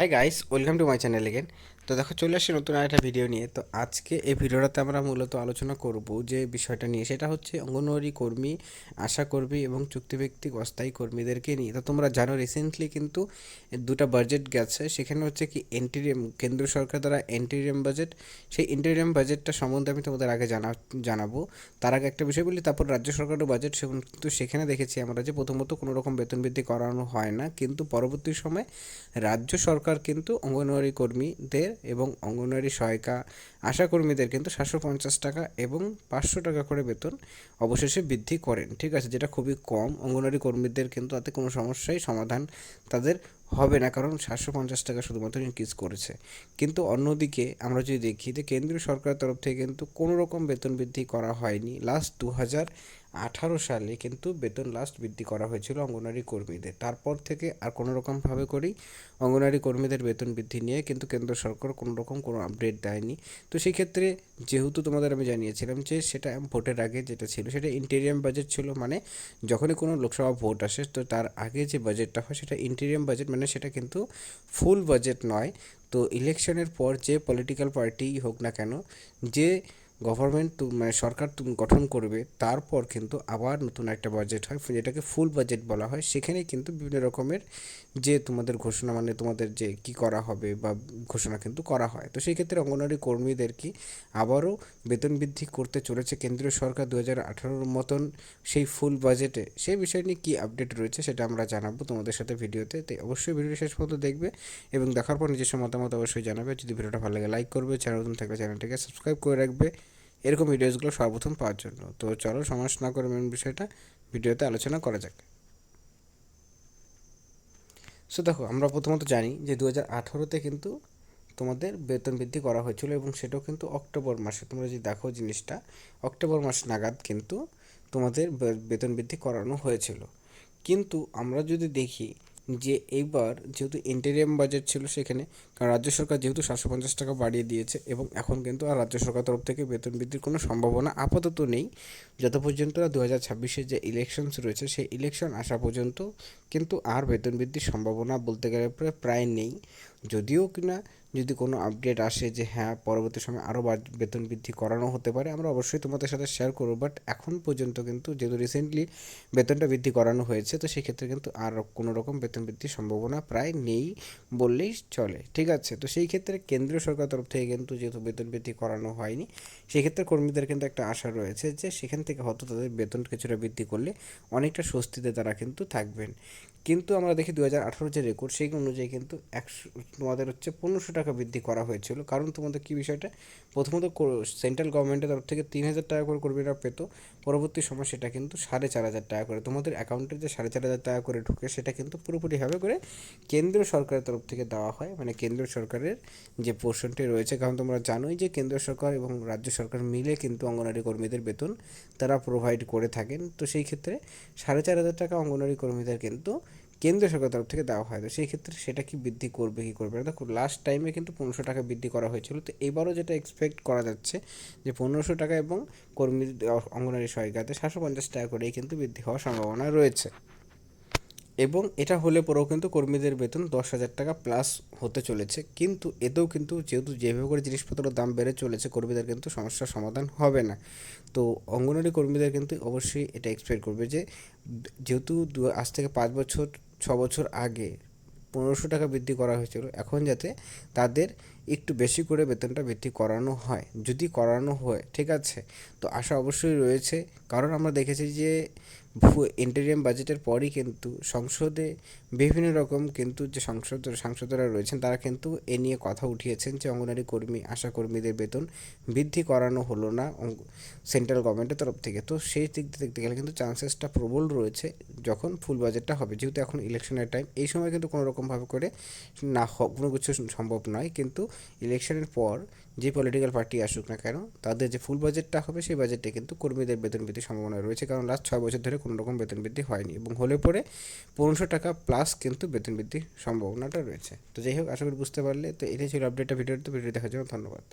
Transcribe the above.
Hi guys, welcome to my channel again. তো দেখো, চলে আসছি নতুন একটা ভিডিও নিয়ে। তো আজকে এই ভিডিওটাতে আমরা মূলত আলোচনা করব যে বিষয়টা নিয়ে। সেটা হচ্ছে অঙ্গনওয়াড়ি কর্মী, আশা কর্মী এবং চুক্তিভিত্তিক অস্থায়ী কর্মীদেরকে নিয়ে। তো তোমরা জানো রিসেন্টলি কিন্তু দুটো বাজেট গেছে। সেখানে হচ্ছে কি এন্টিরিয়াম কেন্দ্র সরকার দ্বারা এন্টিরিয়াম বাজেট সেই এন্টিরিয়াম বাজেটটা সম্বন্ধে আমি তোমাদের আগে জানা, জানাব। তার আগে একটা বিষয় বলি, তারপর রাজ্য সরকারের বাজেট কিন্তু সেখানে দেখেছি আমরা যে প্রথমত কোনো রকম বেতন বৃদ্ধি করানো হয় না। কিন্তু পরবর্তী সময়ে রাজ্য সরকার কিন্তু অঙ্গনওয়াড়ি কর্মীদের এবং অঙ্গনওয়াড়ি সহায়িকা আশা কর্মীদের কিন্তু সাতশো পঞ্চাশ টাকা এবং পাঁচশো টাকা করে বেতন অবশেষে বৃদ্ধি করেন, ঠিক আছে? যেটা খুবই কম। অঙ্গনওয়াড়ি কর্মীদের কিন্তু তাতে কোনো সমস্যাই, সমাধান তাদের হবে না, কারণ সাতশো পঞ্চাশ টাকা শুধুমাত্র ইনক্রিজ করেছে। কিন্তু অন্যদিকে আমরা যদি দেখি যে কেন্দ্রীয় সরকারের তরফ থেকে কিন্তু কোনো রকম বেতন বৃদ্ধি করা হয়নি। লাস্ট দু হাজার আঠারো সালে কিন্তু বেতন লাস্ট বৃদ্ধি করা হয়েছিল অঙ্গনওয়াড়ি কর্মীদের। তারপর থেকে আর কোনো রকমভাবে করেই অঙ্গনওয়াড়ি কর্মীদের বেতন বৃদ্ধি নিয়ে কিন্তু কেন্দ্র সরকার কোনো রকম কোনো আপডেট দেয়নি। তো সেই ক্ষেত্রে যেহেতু তোমাদের আমি জানিয়েছিলাম যে সেটা ভোটের আগে যেটা ছিল, সেটা ইন্টেরিয়াম বাজেট ছিল মানে যখনই কোনো লোকসভা ভোট আসে, তো তার আগে যে বাজেটটা হয় সেটা ইন্টেরিয়াম বাজেট মানে সেটা কিন্তু ফুল বাজেট নয়। তো ইলেকশনের পর যে পলিটিক্যাল পার্টিই হোক না কেন, যে গভর্নমেন্ট মানে সরকার গঠন করবে, তারপর কিন্তু আবার নতুন একটা বাজেট হয়, যেটাকে ফুল বাজেট বলা হয়। সেখানে কিন্তু বিভিন্ন রকমের যে তোমাদের ঘোষণা মানে তোমাদের যে কি করা হবে বা ঘোষণা কিন্তু করা হয়। তো সেই ক্ষেত্রে অঙ্গনওয়াড়ি কর্মীদের কি আবারও বেতন বৃদ্ধি করতে চলেছে কেন্দ্রীয় সরকার দু হাজার আঠারোর মতন সেই ফুল বাজেটে সেই বিষয় নিয়ে কী আপডেট রয়েছে সেটা আমরা জানাব তোমাদের সাথে ভিডিওতে। তো অবশ্যই ভিডিও শেষ পর্যন্ত দেখবে এবং দেখার পর নিজস্ব মতামত অবশ্যই জানাবে। যদি ভিডিওটা ভালো লাগে লাইক করবে। চ্যানেল নতুন থাকলে চ্যানেলটিকে সাবস্ক্রাইব করে রাখবে। এরকম ভিডিওসগুলো সর্বপ্রথম পাওয়ার জন্য। তো চলো সমাজ না করে মেন বিষয়টা ভিডিওতে আলোচনা করা যাক। সো দেখো, আমরা প্রথমত জানি যে দু হাজার কিন্তু তোমাদের বেতন বৃদ্ধি করা হয়েছিল এবং সেটাও কিন্তু অক্টোবর মাসে। তোমরা যদি দেখো জিনিসটা, অক্টোবর মাস নাগাদ কিন্তু তোমাদের বেতন বৃদ্ধি করানো হয়েছিল। কিন্তু আমরা যদি দেখি যে এইবার যেহেতু ইন্টেরিয়াম বাজেট ছিল সেখানে, কারণ রাজ্য সরকার যেহেতু সাতশো পঞ্চাশ টাকা বাড়িয়ে দিয়েছে এবং এখন কিন্তু আর রাজ্য সরকার তরফ থেকে বেতন বৃদ্ধির কোনো সম্ভাবনা আপাতত নেই। যত পর্যন্ত দু হাজার ছাব্বিশে যে ইলেকশনস রয়েছে, সেই ইলেকশন আসা পর্যন্ত কিন্তু আর বেতন বৃদ্ধির সম্ভাবনা বলতে গেলে প্রায় নেই। যদিও কিনা যদি কোনো আপডেট আসে যে হ্যাঁ পরবর্তী সময় আরও বেতন বৃদ্ধি করানো হতে পারে, আমরা অবশ্যই তোমাদের সাথে শেয়ার করব। বাট এখন পর্যন্ত কিন্তু যেহেতু রিসেন্টলি বেতনটা বৃদ্ধি করানো হয়েছে, তো সেক্ষেত্রে কিন্তু আর কোনো রকম বেতন বৃদ্ধির সম্ভাবনা প্রায় নেই বললেই চলে। ঠিক আছে? তো সেই ক্ষেত্রে কেন্দ্রীয় সরকার তরফ থেকে কিন্তু যেহেতু বেতন বৃদ্ধি করানো হয়নি, সেক্ষেত্রে কর্মীদের কিন্তু একটা আশা রয়েছে যে সেখান থেকে হয়তো তাদের বেতন কিছুটা বৃদ্ধি করলে অনেকটা স্বস্তিতে তারা কিন্তু থাকবেন। কিন্তু আমরা দেখি দু হাজার আঠারো যে রেকর্ড সেই অনুযায়ী কিন্তু একশো, তোমাদের হচ্ছে পনেরোশো টাকা বৃদ্ধি করা হয়েছিল। কারণ তোমাদের কী বিষয়টা? প্রথমত সেন্ট্রাল গভর্নমেন্টের তরফ থেকে তিন হাজার টাকা করে কর্মীরা পেত, পরবর্তী সময় সেটা কিন্তু সাড়ে চার হাজার টাকা করে। তোমাদের অ্যাকাউন্টে যে সাড়ে চার হাজার টাকা করে ঢুকে সেটা কিন্তু পুরোপুরিভাবে করে কেন্দ্রীয় সরকারের তরফ থেকে দেওয়া হয়। মানে কেন্দ্রীয় সরকারের যে পোর্শনটি রয়েছে, কারণ তোমরা জানোই যে কেন্দ্র সরকার এবং রাজ্য সরকার মিলে কিন্তু অঙ্গনারী কর্মীদের বেতন তারা প্রোভাইড করে থাকেন। তো সেই ক্ষেত্রে সাড়ে চার হাজার টাকা অঙ্গনারী কর্মীদের কিন্তু কেন্দ্রীয় সরকার তরফ থেকে দেওয়া হয়। তো সেই ক্ষেত্রে সেটা কি বৃদ্ধি করবে, কি করবে না? দেখো লাস্ট টাইমে কিন্তু পনেরোশো টাকা বৃদ্ধি করা হয়েছিল। তো এবারও যেটা এক্সপেক্ট করা যাচ্ছে যে পনেরোশো টাকা এবং কর্মী অঙ্গনারী সহায়িকাতে সাতশো পঞ্চাশ টাকা করেই কিন্তু বৃদ্ধি হওয়ার সম্ভাবনা রয়েছে। এবং এটা হলে পরেও কিন্তু কর্মীদের বেতন দশ হাজার টাকা প্লাস হতে চলেছে। কিন্তু এতেও কিন্তু যেহেতু যেভাবে করে জিনিসপত্রের দাম বেড়ে চলেছে, কর্মীদের কিন্তু সমস্যার সমাধান হবে না। তো অঙ্গনওয়াড়ি কর্মীদের কিন্তু অবশ্যই এটা এক্সপেক্ট করবে যে, যেহেতু আজ থেকে পাঁচ বছর ছ বছর আগে পনেরোশো টাকা বৃদ্ধি করা হয়েছিল। এখন যাতে তাদের একটু বেশি করে বেতনটা বৃদ্ধি করানো হয়, যদি করানো হয়, ঠিক আছে? তো আশা অবশ্যই রয়েছে, কারণ আমরা দেখেছি যে ইন্টেরিয়াম বাজেটের পরই কিন্তু সংসদে বিভিন্ন রকম কিন্তু যে সংসদ, সাংসদরা রয়েছেন, তারা কিন্তু এ নিয়ে কথা উঠিয়েছেন যে অঙ্গনারী কর্মী, আশা কর্মীদের বেতন বৃদ্ধি করানো হলো না সেন্ট্রাল গভর্নমেন্টের তরফ থেকে। তো সেই দিক থেকে দেখতে গেলে কিন্তু চান্সেসটা প্রবল রয়েছে যখন ফুল বাজেটটা হবে, যেহেতু এখন ইলেকশনের টাইম এই সময় কিন্তু কোনো রকমভাবে করে না কোনো কিছু সম্ভব নয়। কিন্তু ইলেকশনের পর যে পলিটিক্যাল পার্টি আসুক না কেন, তাদের যে ফুল বাজেটটা হবে, সেই বাজেটে কিন্তু কর্মীদের বেতন বৃদ্ধির সম্ভাবনা রয়েছে। কারণ লাস্ট ছয় বছর ধরে কোনো রকম বেতন বৃদ্ধি হয়নি এবং হলে পরে পনেরোশো টাকা প্লাস কিন্তু বেতন বৃদ্ধির সম্ভাবনাটা রয়েছে। তো যাই হোক, আশা করি বুঝতে পারলে। তো এটাই ছিল আপডেটটা ভিডিওতে ভিডিও দেখার জন্য ধন্যবাদ।